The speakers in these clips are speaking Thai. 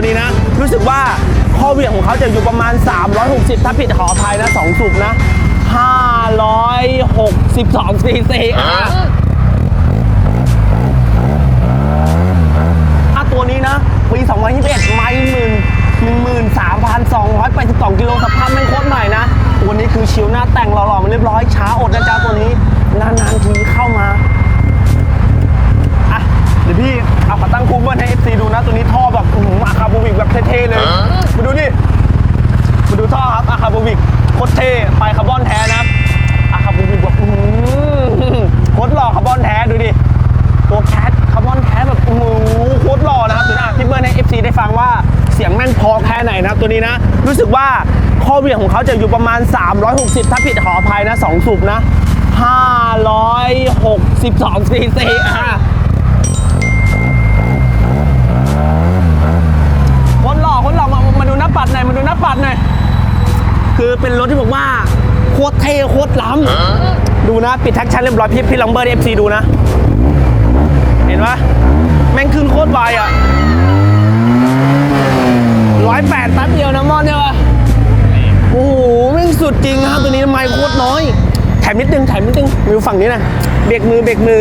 ตัวนี้นะ รู้สึกว่าข้อเหวี่ยงของเขาจะอยู่ประมาณ 360 ถ้าผิดขออภัยนะ 2 สูบนะ 562ซีซีอะตัวนี้นะ ปี 2021 ไม่หมื่นหนึ่งหมื่นสามพันสองร้อยแปดสิบสองกิโลสภาพไม่โคตรใหม่นะ ตัวนี้คือชิวหน้าแต่งหล่อๆมันเรียบร้อยช้าอดนะจ๊ะตัวนี้ นานๆที นนะครับตัวนี้นะ รู้สึกว่าข้อเวียงของเขาจะอยู่ประมาณ 360 ถ้าผิดขออภัยนะ 2 สูบนะ 562ซีซีอะคนหล่อคนหล่อมามาดูหน้าปัดหน่อยมาดูหน้าปัดหน่อยคือเป็นรถที่บอกว่าโคตรเท่โคตรล้ำดูนะปิดแท็กชั่นเรียบร้อยพี่พี่ลองเบอร์เอฟซีดูนะ เห็นปะแม่งขึ้นโคตรไวอะร้อยแปดแป๊บเดียวนะมอนใช่ปะโอ้โหแม่ง สุดจริงนะครับตัวนี้ไมค์โคตรน้อย แถมนิดนึงแถมนิดนึงมือฝั่งนี้นะเบรกมือเบรกมือ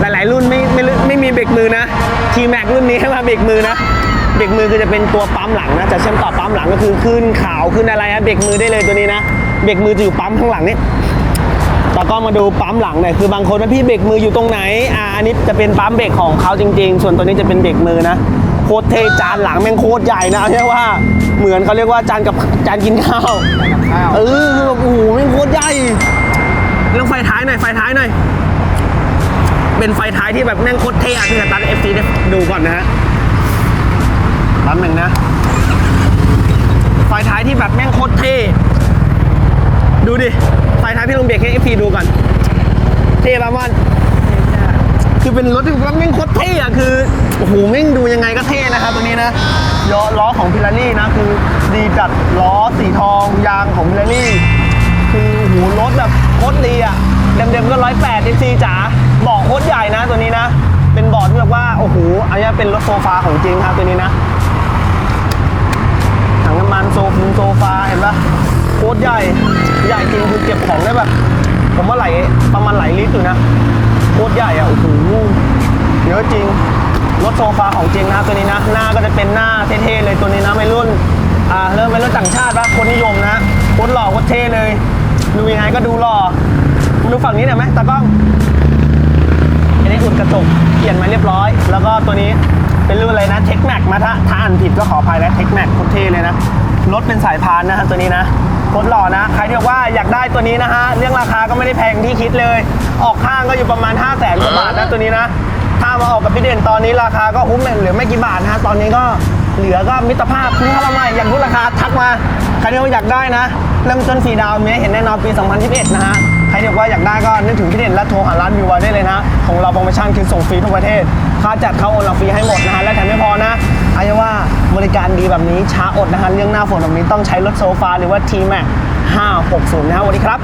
หลายๆ รุ่นไม่ไม่ไม่มีเบรกมือนะทีแม็กรุ่นนี้ให้มาเบรกมือนะเบรกมือคือจะเป็นตัวปั๊มหลังนะจะเชื่อมต่อปั๊มหลังก็คือขึ้นขาวขึ้นอะไรฮะเบรกมือได้เลยตัวนี้นะเบรกมือจะอยู่ปั๊มข้างหลังนี่แต่ก็มาดูปั๊มหลังหน่อยคือบางคนว่าพี่เบรกมืออยู่ตรงไหนอ่าอันนี้จะเป็นปั๊มเบรกของเขาจริง ๆ ส่วนตัวนี้จะเป็นเบรกมือนะ โคตรเทจานหลังแม่งโคตรใหญ่นะเรียกว่าเหมือนเขาเรียกว่าจานกับจานกินข้าวข้าวเออคือแบบโอ้โหแม่งโคตรใหญ่ลองไฟท้ายหน่อยไฟท้ายหน่อยเป็นไฟท้ายที่แบบแม่งโคตรเท่อะที่สตาร์ทเอฟซีได้ดูก่อนนะฮะแป๊บหนึ่งนะ ไฟท้ายที่แบบแม่งโคตรเท่ ดูดิ ไฟท้ายพี่ลองเบรกให้เอฟซีดูก่อน เท่ปะมันคือเป็นรถที่ว่าแม่งโคตรเท่อะคือโอ้โหแม่งดูยังไงก็เท่นะครับตัวนี้นะล้อล้อของพิลารี่นะคือดีจัดล้อสีทองยางของพิลารี่คือหูรถแบบโคตรดีอะเดิมๆก็ร้อยแปดเอซีจ๋าเบาะโคตรใหญ่นะตัวนี้นะ เป็นเบาะที่แบบว่าโอ้โหอันนี้เป็นรถโซฟาของจริงครับตัวนี้นะถังน้ำมันโซฟโซฟาเห็นปะโคตรใหญ่ใหญ่จริงคือเก็บของได้แบบผมว่าไหลประมาณไหลลิตรอยู่นะโคตรใหญ่อะโอ้โหเยอะจริง รถโซฟาของจริงนะครับตัวนี้นะ หน้าก็จะเป็นหน้าเท่ๆเลยตัวนี้นะไม่รุ่นอ่าเริ่มเป็นรถต่างชาติปะคนนิยมนะโคตรหล่อโคตรเท่เลยดูยังไงก็ดูหล่อมาดูฝั่งนี้หน่อยไหมตากล้องอันนี้อุดกระจกเปลี่ยนมาเรียบร้อย แล้วก็ตัวนี้เป็นรุ่นอะไรนะเทคแม็กมาถ้าถ้าอ่านผิดก็ขออภัยแล้วเทคแม็กโคตรเท่เลยนะรถเป็นสายพานนะฮะตัวนี้นะโคตรหล่อนะ ใครที่บอกว่าอยากได้ตัวนี้นะฮะ เรื่องราคาก็ไม่ได้แพงที่คิดเลย ออกข้างก็อยู่ประมาณ 5 0 0แสนกว่าบาทนะตัวนี้นะ ถ้ามาออกกับพี่เด่นตอนนี้ราคาก็คุ้มเหลือไม่กี่บาทนะฮะตอนนี้ก็เหลือก็มิตรภาพคุ้มค่ามาใหม่อยากรู้ราคาทักมาใครที่ว่าอยากได้นะเริ่มต้นฟรีดาวมีให้เห็นแน่นอนปี 2021 นะฮะใครที่บอกว่าอยากได้ก็นึกถึงพี่เด่นและโทรหาร้านวิวไว้ได้เลยนะของเราโปรโมชั่นคือส่งฟรีทุกประเทศ ค่าจัดเข้าโอนเราฟรีให้หมดนะฮะและแถมไม่พอนะอายว่าบริการดีแบบนี้ช้าอดนะฮะเรื่องหน้าฝนแบบนี้ต้องใช้รถโซฟาหรือว่า T-Max 560 นะฮะสวัสดีครับ